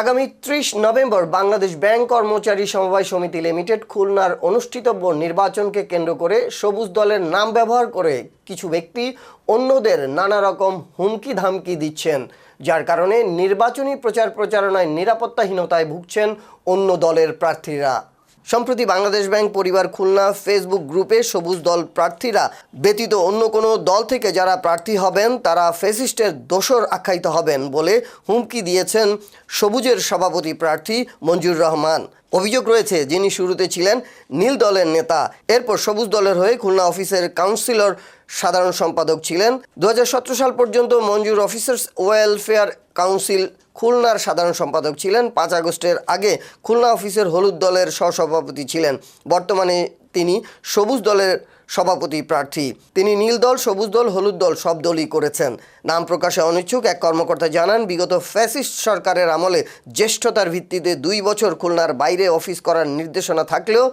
আগামী ত্রিশ November Bangladesh bank কর্মচারী সমবায় সমিতি লিমিটেড খুলনার অনুষ্ঠিতব্য নির্বাচনকে কেন্দ্র করে সবুজ দলের নাম ব্যবহার করে কিছু ব্যক্তি অন্যদের নানা রকম হুমকি ধামকি দিচ্ছেন, যার কারণে নির্বাচনী প্রচার প্রচারণায় নিরাপত্তাহীনতায় ভুগছেন অন্য দলের প্রার্থীরা। সম্প্রতি বাংলাদেশ ব্যাংক পরিবার খুলনা ফেসবুক গ্রুপে সবুজ দল প্রার্থীরা ব্যতীত অন্য কোনো দল থেকে যারা প্রার্থী হবেন, তারা ফেসিস্টের দোষর আখ্যায়িত হবেন বলে হুমকি দিয়েছেন সবুজের সভাপতি প্রার্থী মঞ্জুর রহমান। অভিযোগ রয়েছে, যিনি শুরুতে ছিলেন নীল দলের নেতা। এরপর সবুজ দলের হয়ে খুলনা অফিসের কাউন্সিলর সাধারণ সম্পাদক ছিলেন। দু হাজার সতেরো সাল পর্যন্ত মঞ্জুর অফিসার্স ওয়েলফেয়ার কাউন্সিল খুলনার সাধারণ সম্পাদক ছিলেন। পাঁচ আগস্টের আগে খুলনা অফিসের হলুদ দলের সহসভাপতি ছিলেন। বর্তমানে তিনি সবুজ দলের সভাপতি প্রার্থী। তিনি নীল দল, সবুজ দল, হলুদ দল সব দলই করেছেন। নাম প্রকাশে অনিচ্ছুক, এক কর্মকর্তা জানান, বিগত ফ্যাসিস্ট সরকারের আমলে জ্যেষ্ঠতার ভিত্তিতে দুই বছর খুলনার বাইরে অফিস করার নির্দেশনা থাকলেও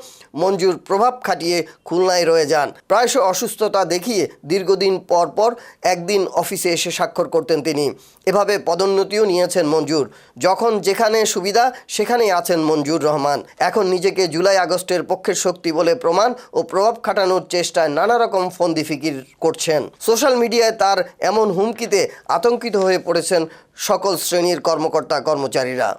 মঞ্জুর প্রভাব খাটিয়ে খুলনায় রয়ে যান। প্রায়শ অসুস্থতা দেখিয়ে দাঁড়িয়ে দীর্ঘদিন পর পর একদিন অফিসে এসে স্বাক্ষর করতেন তিনি। এভাবে পদোন্নতিও নিয়েছেন মঞ্জুর। যখন যেখানে সুবিধা, সেখানেই আছেন মঞ্জুর রহমান। এখন নিজেকে জুলাই আগস্টের পক্ষের শক্তি বলে প্রমাণ ও প্রভাব খাটানোর চেষ্টায় নানা রকম ফন্দি ফিকির করছেন। সোশ্যাল মিডিয়ায় তার এমন হুমকিতে আতঙ্কিত হয়ে পড়েছেন সকল শ্রেণির কর্মকর্তা কর্মচারীরা।